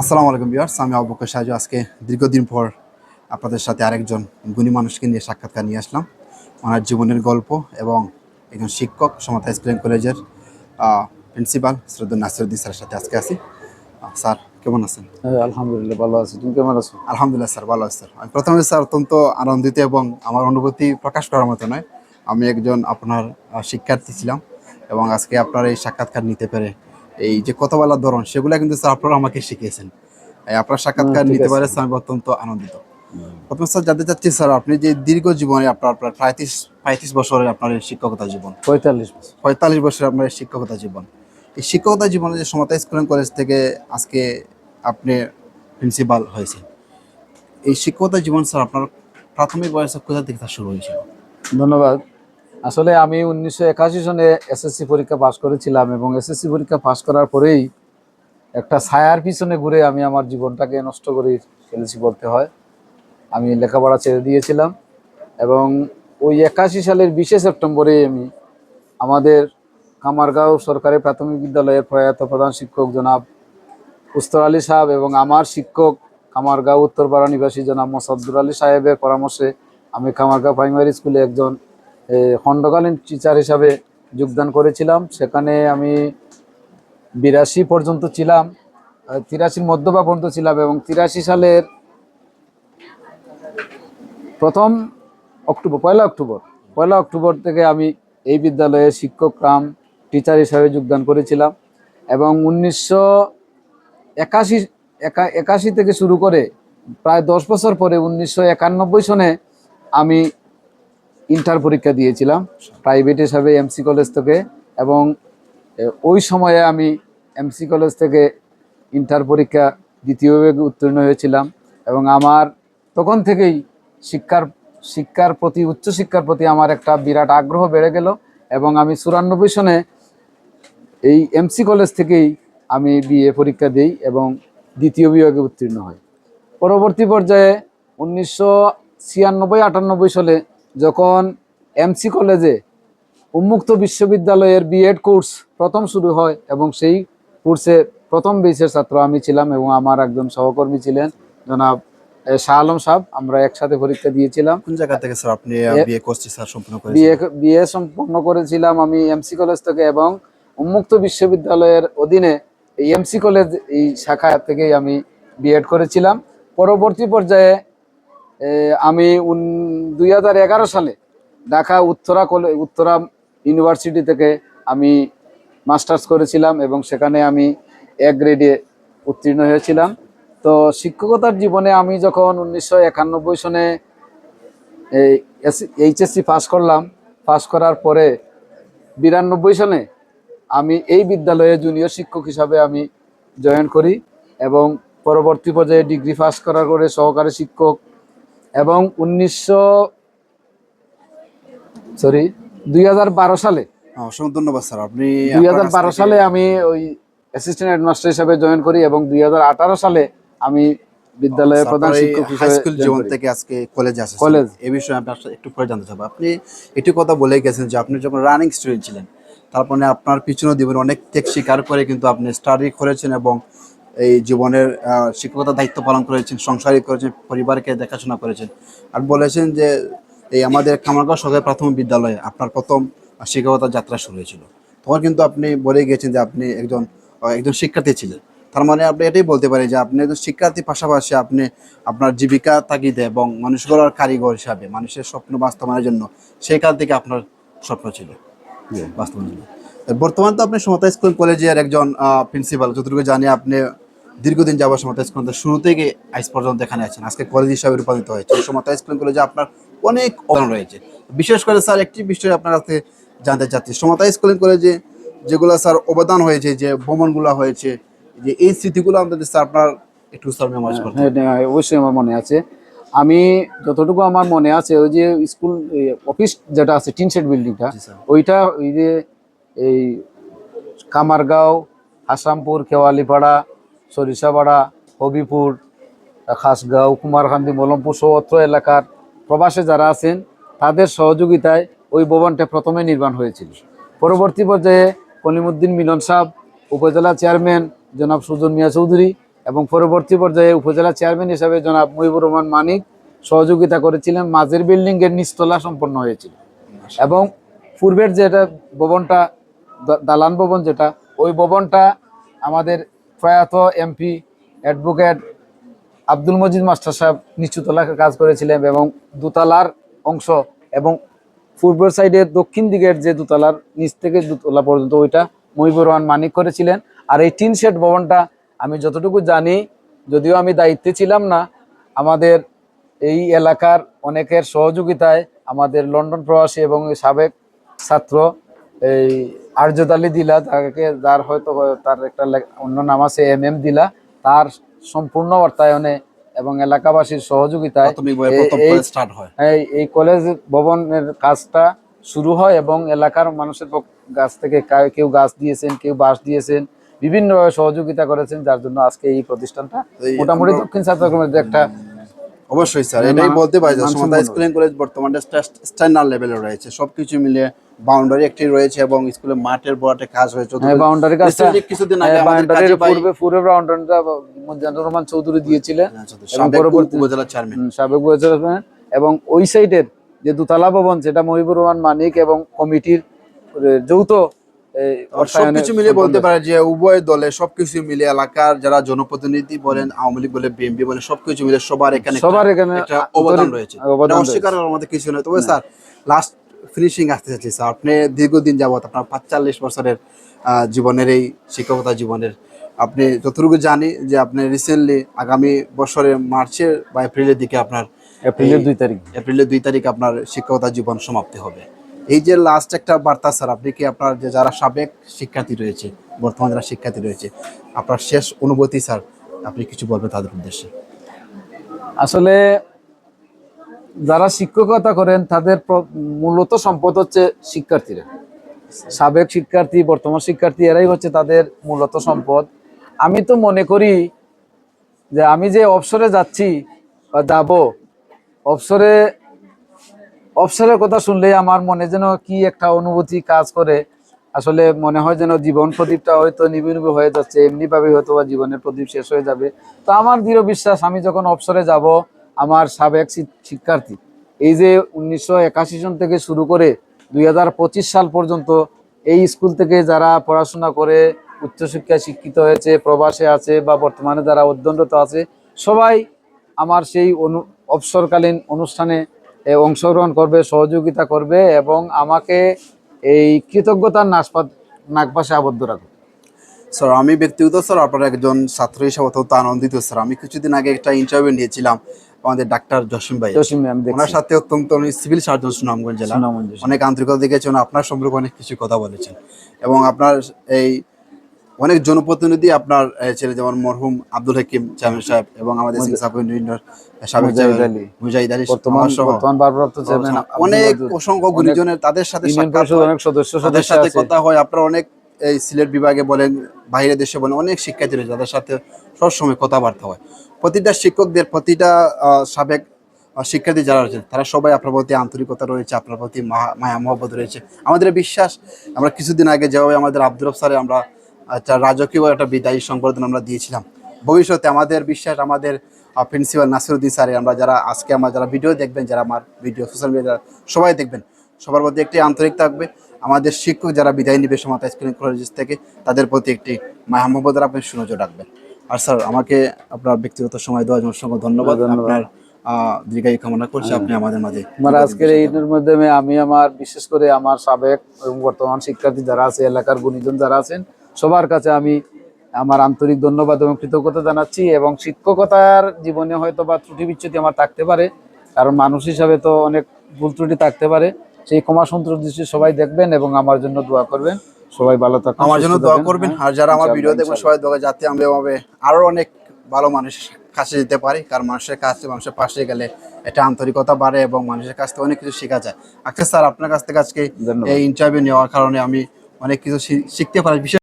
আসসালামু আলাইকুম বিয়ার্স আমি অবকাশ সাহায্য আজকে দীর্ঘদিন পর আপনাদের সাথে আরেকজন গুণী মানুষকে নিয়ে সাক্ষাৎকার নিয়ে আসলাম। ওনার জীবনের গল্প এবং একজন শিক্ষক সমতা স্কুল কলেজের প্রিন্সিপাল শ্রদ্ধা নাসিরুদ্দিন স্যারের সাথে আজকে আছি। স্যার কেমন আছেন? আলহামদুলিল্লাহ ভালো আছি। তুমি কেমন আছো? আলহামদুলিল্লাহ স্যার ভালো আছি স্যার। আমি প্রথমে স্যার অত্যন্ত আনন্দিত এবং আমার অনুভূতি প্রকাশ করার মতো নয়। আমি একজন আপনার শিক্ষার্থী ছিলাম এবং আজকে আপনার এই সাক্ষাৎকার নিতে পেরে এই যে কথা বলার ধরন সেগুলো কিন্তু স্যার আপনারা আমাকে শিখিয়েছেন। আপনার সাক্ষাৎকার নিতে। পারে আমি অত্যন্ত আনন্দিত। প্রথমে স্যার জানতে চাচ্ছি স্যার আপনি যে দীর্ঘ জীবনে আপনার প্রায় পঁয়ত্রিশ পঁয়ত্রিশ বছরের আপনার শিক্ষকতা জীবন। পঁয়তাল্লিশ বছর। পঁয়তাল্লিশ বছরের আপনার শিক্ষকতা জীবন। এই শিক্ষকতা জীবনে যে সমতা স্কুল কলেজ থেকে আজকে আপনি প্রিন্সিপাল হয়েছে এই শিক্ষকতা জীবন স্যার আপনার প্রাথমিক বয়সে কোথা থেকে তা শুরু হয়েছিল? ধন্যবাদ। আসলে আমি উনিশশো একাশি সনে এসএসসি পরীক্ষা পাশ করেছিলাম এবং এসএসসি পরীক্ষা পাশ করার পরেই একটা ছায়ার পিছনে ঘুরে আমি আমার জীবনটাকে নষ্ট করে ফেলেছি বলতে হয়। আমি লেখাপড়া ছেড়ে দিয়েছিলাম এবং ওই একাশি সালের বিশে সেপ্টেম্বরে আমি আমাদের কামারগাঁও সরকারি প্রাথমিক বিদ্যালয়ের প্রয়াত প্রধান শিক্ষক জনাব উস্তর আলী সাহেব এবং আমার শিক্ষক কামারগাঁও উত্তরপাড়া নিবাসী জনাব মোসাদ্দুর আলী সাহেবের পরামর্শে আমি কামারগাঁও প্রাইমারি স্কুলে একজন খণ্ডকালীন টিচার হিসাবে যোগদান করেছিলাম। সেখানে আমি বিরাশি পর্যন্ত ছিলাম তিরাশির মধ্যবা পর্যন্ত ছিলাম এবং তিরাশি সালের প্রথম অক্টোবর, পয়লা অক্টোবর পয়লা অক্টোবর থেকে আমি এই বিদ্যালয়ে শিক্ষক কাম টিচার হিসাবে যোগদান করেছিলাম এবং উনিশশো একাশি, একা- একাশি থেকে শুরু করে প্রায় দশ বছর পরে উনিশশো একানব্বই সনে আমি ইন্টার পরীক্ষা দিয়েছিলাম প্রাইভেট হিসাবে এমসি কলেজ থেকে এবং ওই সময়ে আমি এমসি কলেজ থেকে ইন্টার পরীক্ষা দ্বিতীয় বিভাগে উত্তীর্ণ হয়েছিলাম এবং আমার তখন থেকেই শিক্ষার শিক্ষার প্রতি, উচ্চশিক্ষার প্রতি আমার একটা বিরাট আগ্রহ বেড়ে গেল এবং আমি চুরানব্বই সনে এই এমসি কলেজ থেকেই আমি বিএ পরীক্ষা দিই এবং দ্বিতীয় বিভাগে উত্তীর্ণ হই। পরবর্তী পর্যায়ে উনিশশো ছিয়ানব্বই আটানব্বই সালে যখন এমসি কলেজে উন্মুক্ত বিশ্ববিদ্যালয়ের বিএড কোর্স প্রথম শুরু হয় এবং সেই কোর্সে প্রথম বেসের ছাত্র আমি ছিলাম এবং আমার একজন সহকর্মী ছিলেন জনাব শাহ আলম সাহেব আমরা একসাথে পরীক্ষা দিয়েছিলাম। কোন জায়গা থেকে স্যার আপনি এ- কোর্সটি স্যার সম্পূর্ণ বিএ করেছেন বিএ সম্পন্ন করেছিলাম আমি এমসি কলেজ থেকে এবং উন্মুক্ত বিশ্ববিদ্যালয়ের অধীনে এই এমসি কলেজ এই শাখা থেকেই আমি বিএড করেছিলাম। পরবর্তী পর্যায়ে আমি দুই হাজার এগারো সালে ঢাকা উত্তরা কলেজ উত্তরা ইউনিভার্সিটি থেকে আমি মাস্টার্স করেছিলাম এবং সেখানে আমি এক গ্রেডে উত্তীর্ণ হয়েছিলাম। তো শিক্ষকতার জীবনে আমি যখন উনিশশো একানব্বই সনে এই এইচএসসি পাস করলাম, পাস করার পরে বিরানব্বই সনে আমি এই বিদ্যালয়ে জুনিয়র শিক্ষক হিসাবে আমি জয়েন করি এবং পরবর্তী পর্যায়ে ডিগ্রি পাস করার পরে সহকারী শিক্ষক এবং উনিশশো সরি দুই সালে। অসংখ্য ধন্যবাদ স্যার। আপনি দুই সালে আমি ওই অ্যাসিস্ট্যান্ট হেডমাস্টার হিসাবে জয়েন করি এবং দুই সালে আমি বিদ্যালয়ের প্রধান শিক্ষক হিসাবে স্কুল জীবন থেকে আজকে কলেজে। এই বিষয়ে আমি একটু পরে জানতে চাবো। আপনি একটি কথা বলে গেছেন যে আপনি যখন রানিং স্টুডেন্ট ছিলেন তারপরে আপনার পিছনে জীবনে অনেক ত্যাগ স্বীকার করে কিন্তু আপনি স্টাডি করেছেন এবং এই জীবনের শিক্ষকতার দায়িত্ব পালন করেছেন সংসারী করেছেন পরিবারকে দেখাশোনা করেছেন। আর বলেছেন যে এই আমাদের কামারগাঁও সরকারি প্রাথমিক বিদ্যালয়ে আপনার প্রথম শিক্ষকতার যাত্রা শুরু হয়েছিল। তখন কিন্তু আপনি বলে গিয়েছেন যে আপনি একজন একজন শিক্ষার্থী ছিলেন। তার মানে আপনি এটাই বলতে পারেন যে আপনি একজন শিক্ষার্থীর পাশাপাশি আপনি আপনার জীবিকা তাগিদে এবং মানুষ গড়ার কারিগর হিসাবে মানুষের স্বপ্ন বাস্তবায়নের জন্য সেই কাল থেকে আপনার স্বপ্ন ছিল। বাস্তবায়নের জন্য। বর্তমান তো আপনি সমতা স্কুল কলেজের একজন প্রিন্সিপাল। যতটুকু জানি আপনি দীর্ঘদিন যাবার সমতা স্কুল কলেজ শুরু থেকে আজ পর্যন্ত এখানে আছেন। আজকে কলেজ হিসাবে রূপান্তরিত হয়েছে। এই সমতা স্কুল কলেজে আপনার অনেক অবদান রয়েছে। বিশেষ করে স্যার একটি বিষয় আপনার কাছে জানতে চাচ্ছি। সমতা স্কুল কলেজে যেগুলো স্যার অবদান হয়েছে যে ভ্রমণগুলো হয়েছে যে এই স্মৃতিগুলো আমাদের স্যার আপনার একটু স্যার মেমোরাইজ করতে হ্যাঁ, হ্যাঁ, অবশ্যই আমার মনে আছে। আমি যতটুকু আমার মনে আছে ওই যে স্কুল অফিস যেটা আছে টিন শেড বিল্ডিংটা ওইটা ওই যে এই কামারগাঁও হাসামপুর কেওয়ালিপাড়া সরিষাপাড়া হবিপুর, খাসগাঁও কুমারকান্দি মলমপুর সহ অত্র এলাকার প্রবাসে যারা আছেন, তাদের সহযোগিতায় ওই ভবনটা প্রথমে নির্মাণ হয়েছিল। পরবর্তী পর্যায়ে কলিমুদ্দিন মিলন সাহেব, উপজেলা চেয়ারম্যান জনাব সুজন মিয়া চৌধুরী এবং পরবর্তী পর্যায়ে উপজেলা চেয়ারম্যান হিসাবে জনাব মুহিবুর রহমান মানিক সহযোগিতা করেছিলেন। মাঝের বিল্ডিং এর নিচতলা সম্পন্ন হয়েছিল। এবং পূর্বের যেটা ভবনটা দালান ভবন যেটা, ওই ভবনটা আমাদের প্রয়াত MP, advocate Abdul Majid master সাহেব নিচুতলা কাজ করেছিলেন এবং দোতলার অংশ এবং পূর্ব সাইডের দক্ষিণ দিকের যে দোতলার নিচ থেকে দোতলা পর্যন্ত ওইটা মহিবুর রহমান মানিক করেছিলেন। আর এই টিন শেড ভবনটা আমি যতটুকু জানি, যদিও আমি দায়িত্বে ছিলাম না, আমাদের এই এলাকার অনেকের সহযোগিতায় আমাদের লন্ডন প্রবাসী এবং সাবেক ছাত্র এই আর্যদ আলী দিলা তাকে যার হয়তো তার একটা অন্য নাম আছে এম এম দিলা তার সম্পূর্ণ অর্থায়নে এবং এলাকাবাসীর সহযোগিতায় এই- কলেজ ভবনের কাজটা শুরু হয় এবং এলাকার মানুষের গাছ থেকে কেউ গাছ দিয়েছেন কেউ বাঁশ দিয়েছেন বিভিন্নভাবে সহযোগিতা করেছেন যার জন্য আজকে এই প্রতিষ্ঠানটা মোটামুটি দক্ষিণ ছাত্রক্রমের একটা অবশ্যই স্যার মানে এটাই বলতে পারি সমতা স্কুল কলেজ বর্তমানে স্ট্যান্ডার্ড লেভেলে রয়েছে। সবকিছু মিলিয়ে বাউন্ডারি একটি রয়েছে এবং স্কুলের মাঠের বড় কাজ হয়েছে হ্যাঁ, বাউন্ডারি কাজটা কিছুদিন আগে বাউন্ডারির পূর্বে পূর্বে বাউন্ডারিটা মুজানুর রহমান চৌধুরী দিয়েছিলেন এবং সাবেক পরবর্তী উপজেলা চেয়ারম্যান সাবেক চেয়ারম্যান এবং ওই সাইডের যে দোতলা ভবন সেটা মহিবুর রহমান মানিক এবং কমিটির যৌথ সবকিছু সম্পন্ন বলতে পারে যে উভয় দলে সবকিছু মিলিয়ে এলাকার যারা জনপ্রতিনিধি বলেন আওয়ামী লীগ বলে বিএনপি সবকিছু মিলে সবার এখানে সবার এখানে একটা অবদান রয়েছে। অস্বীকার মধ্যে কিছু নয়। তবে স্যার লাস্ট ফিনিশিং আসতে চাচ্ছি স্যার। আপনি দীর্ঘদিন যাবত আপনার পাঁচচল্লিশ বছরের জীবনের এই শিক্ষকতা জীবনের আপনি যতটুকু জানি যে আপনি রিসেন্টলি আগামী বছরের মার্চের বা এপ্রিলের দিকে আপনার এপ্রিলের দুই তারিখ। এপ্রিলের দুই তারিখ আপনার শিক্ষকতা জীবন সমাপ্তি হবে। এই যে লাস্ট একটা বার্তা স্যার আপনি কি আপনার যে যারা সাবেক শিক্ষার্থী রয়েছে, বর্তমান যারা শিক্ষার্থী রয়েছে, আপনার শেষ অনুভূতি স্যার আপনি কিছু বলবেন তাদের উদ্দেশ্যে? আসলে যারা শিক্ষকতা করেন, তাদের মূলত সম্পদ হচ্ছে শিক্ষার্থীরা। সাবেক শিক্ষার্থী, বর্তমান শিক্ষার্থী, এরাই হচ্ছে তাদের মূলত সম্পদ। আমি তো মনে করি যে আমি যে অবসরে যাচ্ছি বা যাব, অবসরে অবসরের কথা শুনলে আমার মনে যেন কি একটা অনুভূতি কাজ করে। আসলে মনে হয় যেন জীবন প্রদীপটা হয়তো নিবি নিবি হয়ে যাচ্ছে এমনিভাবে হয়তো বা জীবনের প্রদীপ শেষ হয়ে যাবে। তো আমার দৃঢ় বিশ্বাস, আমি যখন অবসরে যাব, আমার সাবেক শিক্ষার্থী, এই যে উনিশশো একাশি সন থেকে শুরু করে দুই হাজার পঁচিশ সাল পর্যন্ত এই স্কুল থেকে যারা পড়াশোনা করে উচ্চশিক্ষায় শিক্ষিত হয়েছে, প্রবাসে আছে বা বর্তমানে যারা অধ্যয়নরত আছে, সবাই আমার সেই অনু অবসরকালীন অনুষ্ঠানে অংশগ্রহণ করবে সহযোগিতা করবে এবং আমাকে এই কৃতজ্ঞতার নাশপাত নাকপাশে আবদ্ধ রাখবে স্যার আমি ব্যক্তিগত স্যার আপনার একজন ছাত্র হিসাবে অত্যন্ত আনন্দিত স্যার। আমি কিছুদিন আগে একটা ইন্টারভিউ নিয়েছিলাম আমাদের ডাক্তার জসিম ভাই। জসিম আমি ওনার সাথে অত্যন্ত উনি সিভিল সার্জন সুনামগঞ্জ জেলা। অনেক আন্তরিকতা দেখেছেন আপনার সম্পর্কে অনেক কিছু কথা বলেছেন। এবং আপনার এই অনেক জনপ্রতিনিধি আপনার ছেলে যেমন মরহুম আব্দুল হাকিম চেয়ারম্যান সাহেব এবং আমাদের সিং সাহেব ইউনিয়নের সাবেক মুজাহিদ আলী। বর্তমান বর্তমান ভারপ্রাপ্ত চেয়ারম্যান অনেক অসংখ্য গুণীজনের তাদের সাথে। অনেক সদস্য তাদের সাথে কথা হয়। আপনারা অনেক এই সিলেট বিভাগে বলেন বাইরে দেশে বলেন অনেক শিক্ষার্থী রয়েছে যাদের সাথে সবসময় কথাবার্তা হয়। প্রতিটা শিক্ষকদের প্রতিটা সাবেক শিক্ষার্থী যারা রয়েছে তারা সবাই আপনার প্রতি আন্তরিকতা রয়েছে আপনার প্রতি মায়া- মহব্বত রয়েছে। আমাদের বিশ্বাস আমরা কিছুদিন আগে যেভাবে আমাদের আব্দুল স্যারে আমরা একটা রাজকীয় একটা বিদায়ী সংবর্ধনা আমরা দিয়েছিলাম। ভবিষ্যতে আমাদের বিশ্বাস আমাদের প্রিন্সিপাল নাসিরুদ্দিন স্যারে আমরা যারা আজকে আমার যারা ভিডিও দেখবেন যারা আমার ভিডিও সোশ্যাল মিডিয়া সবাই দেখবেন। সবার প্রতি একটি আন্তরিক থাকবে। আমাদের শিক্ষক যারা বিদায় নিবে সমাতা স্কুল কলেজ থেকে তাদের প্রতি একটি মায়া আপনি সুনজর রাখবেন। আর স্যার আমাকে আপনার ব্যক্তিগত সময় দেওয়ার জন্য অসংখ্য ধন্যবাদ। আপনার দীর্ঘায়ু কামনা করছি আপনি আমাদের মাঝে আমার আজকের এইটার মাধ্যমে আমি আমার বিশেষ করে আমার সাবেক এবং বর্তমান শিক্ষার্থী যারা আছে এলাকার গুণীজন যারা আছেন সবার কাছে আমি আমার আন্তরিক ধন্যবাদ এবং কৃতজ্ঞতা জানাচ্ছি এবং শিক্ষকতার জীবনে হয়তো বা ত্রুটি বিচ্ছুতি আমার থাকতে পারে কারণ মানুষ হিসাবে তো অনেক ভুল ত্রুটি থাকতে পারে। সেই ক্ষমা সন্ত্র দৃষ্টি সবাই দেখবেন এবং আমার জন্য দোয়া করবেন। সবাই ভালো থাকুন আমার জন্য দোয়া থাকবেন। করবেন। আর যারা আমার ভিডিও দেখবেন সবাই দোয়া যাতে আমি এভাবে আরও অনেক ভালো মানুষ কাছে যেতে পারি কারণ মানুষের কাছে মানুষের পাশে গেলে এটা আন্তরিকতা বাড়ে এবং মানুষের কাছ থেকে অনেক কিছু শেখা যায়। আচ্ছা স্যার আপনার কাছ থেকে আজকে এই ইন্টারভিউ নেওয়ার কারণে আমি অনেক কিছু শিখতে পারি। বিশেষ